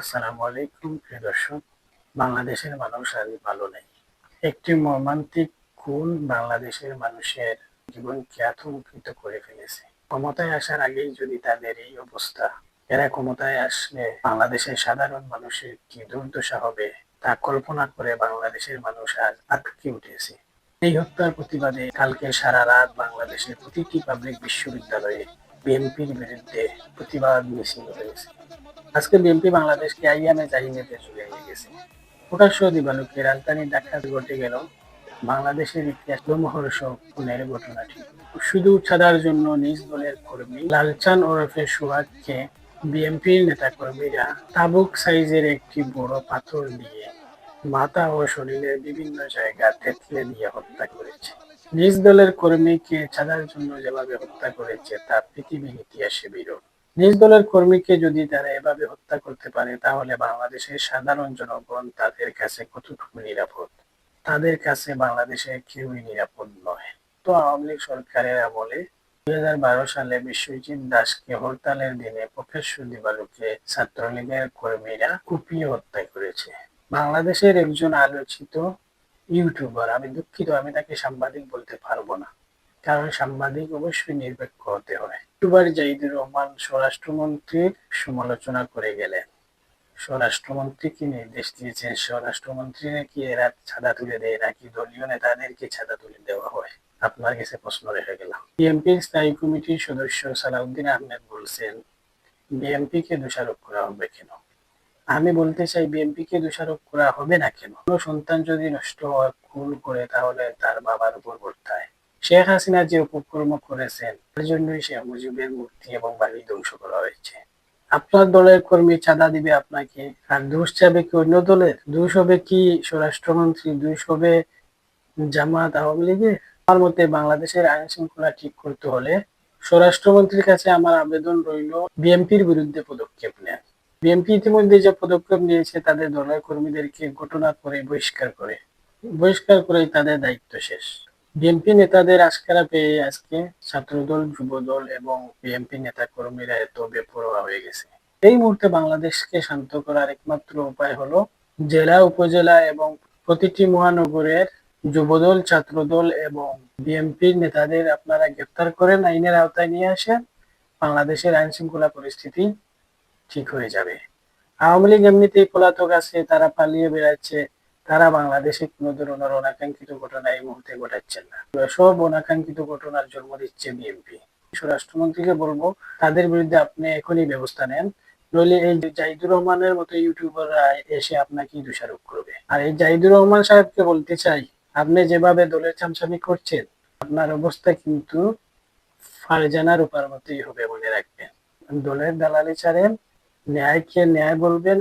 আসসালামু আলাইকুম, প্রিয় দর্শক, বাংলাদেশের মানুষ আজ ভালো নেই। একটি মর্মান্তিক খুন বাংলাদেশের মানুষের জীবনকে আতঙ্কিত করে ফেলেছে। ক্ষমতায় আসার আগেই যদি তাদের এই অবস্থা, এরা ক্ষমতায় আসলে বাংলাদেশের সাধারণ মানুষের কি দুর্দশা হবে, তা কল্পনা করে বাংলাদেশের মানুষ আজ আটকে উঠেছে। এই হত্যার প্রতিবাদে কালকে সারা রাত বাংলাদেশের প্রতিটি পাবলিক বিশ্ববিদ্যালয়ে বিএনপির বিরুদ্ধে প্রতিবাদ মিছিল হয়েছে। আজকে বিএনপি বাংলাদেশকে জাহিনেতে চলে নিয়ে গেছে। প্রকাশ্য দিবালোকে রাজধানী ঢাকা ঘটে গেল। বাংলাদেশের ইতিহাস লোমহর্ষ খুনের ঘটনাটি। শুধু ছাড়ার জন্য নিজ দলের কর্মী লালচান ওরফে সুহাগকে বিএনপির নেতা কর্মীরা তাবুক সাইজের একটি বড় পাথর দিয়ে মাথা ও শরীরের বিভিন্ন জায়গা থেতলে দিয়ে হত্যা করেছে। নিজ দলের কর্মীকে ছাড়ার জন্য যেভাবে হত্যা করেছে, তা পৃথিবীর ইতিহাসে বিরল নিজ দলের কর্মীকে যদি তারা এভাবে হত্যা করতে পারে, তাহলে বাংলাদেশের সাধারণ জনগণ তাদের কাছে কতটুকু নিরাপদ? তাদের কাছে বাংলাদেশের কেউই নিরাপদ নয়। তো আওয়ামী লীগ সরকারের আমলে দুই বারো সালে বিশ্বজিৎ দাসকে হরতালের দিনে প্রফেসর দিবালুকে ছাত্রলীগের কর্মীরা কুপিয়ে হত্যা করেছে। বাংলাদেশের একজন আলোচিত ইউটিউবার, আমি দুঃখিত, আমি তাকে সাংবাদিক বলতে পারব না। কারণ সাংবাদিক অবশ্যই নিরপেক্ষ হতে হয়। ইউটিউবার জাহিদুর রহমান স্বরাষ্ট্রমন্ত্রীর সমালোচনা করে গেলেন। স্বরাষ্ট্রমন্ত্রী কি নির্দেশ দিয়েছেন? স্বরাষ্ট্রমন্ত্রী নাকি এরা ছাদা তুলে দেয়? নাকি দলীয় নেতাদেরকে ছাদা তুলে দেওয়া হয়? আপনার কাছে প্রশ্ন রেখে গেলাম। বিএনপির স্থায়ী কমিটির সদস্য সালাউদ্দিন আহমেদ বলছেন বিএনপি কে দোষারোপ করা হবে কেন? আমি বলতে চাই বিএনপি কে দোষারোপ করা হবে না কেন? কোনো সন্তান যদি নষ্ট হয়, খুন করে, তাহলে তার বাবার উপর বর্তায় শেখ হাসিনা যে উপকর্ম করেছেন, তার জন্যই শেখ মুজিবের মূর্তি এবং বাড়ি ধ্বংস করা হয়েছে। আপনার দলের কর্মী চাঁদা দিবে আপনাকে, আর দোষ চাবে কি অন্য দলের? দোষ হবে কি স্বরাষ্ট্রমন্ত্রী? দোষ হবে জামাত আওয়ামী লীগের? আমার মতে বাংলাদেশের আইন শৃঙ্খলা ঠিক করতে হলে স্বরাষ্ট্রমন্ত্রীর কাছে আমার আবেদন রইল বিএনপির বিরুদ্ধে পদক্ষেপ নেন বিএনপি ইতিমধ্যে যে পদক্ষেপ নিয়েছে, তাদের দলের কর্মীদেরকে ঘটনা করে বহিষ্কার করে, বহিষ্কার করেই তাদের দায়িত্ব শেষ। বিএনপি নেতাদের আজকারা পেয়ে আজকে ছাত্রদল, যুবদল এবং বিএনপি নেতা কর্মীরা এত বেপরোয়া হয়ে গেছে। এই মুহূর্তে বাংলাদেশকে শান্ত করার একমাত্র উপায় হলো জেলা, উপজেলা এবং প্রতিটি মহানগরের যুবদল, ছাত্রদল এবং বিএনপির নেতাদের আপনারা গ্রেপ্তার করেন, আইনের আওতায় নিয়ে আসেন, বাংলাদেশের আইন শৃঙ্খলা পরিস্থিতি ঠিক হয়ে যাবে। আওয়ামী লীগ এমনিতেই পলাতক আছে, তারা পালিয়ে বেড়াচ্ছে তারা বাংলাদেশে কোনো ধরনের অনাকাঙ্ক্ষিত ঘটনা এই মুহূর্তে ঘটাচ্ছেন না। সব অনাকাঙ্ক্ষিত ঘটনার জন্ম দিচ্ছে বিএনপি। স্বরাষ্ট্রমন্ত্রীকে বলব, তাদের বিরুদ্ধে আপনি এখনই ব্যবস্থা নেন, নইলে এই জাহিদুর রহমানের মতো ইউটিউবাররা এসে আপনাকে দোষারোপ করবে। আর এই জাহিদুর রহমান সাহেবকে বলতে চাই, আপনি যেভাবে দলের চামচামি করছেন, আপনার অবস্থা কিন্তু ফারজানার উপর মতোই হবে মনে রাখবেন। দলের দালালি ছাড়েন, ন্যায়কে ন্যায় বলবেন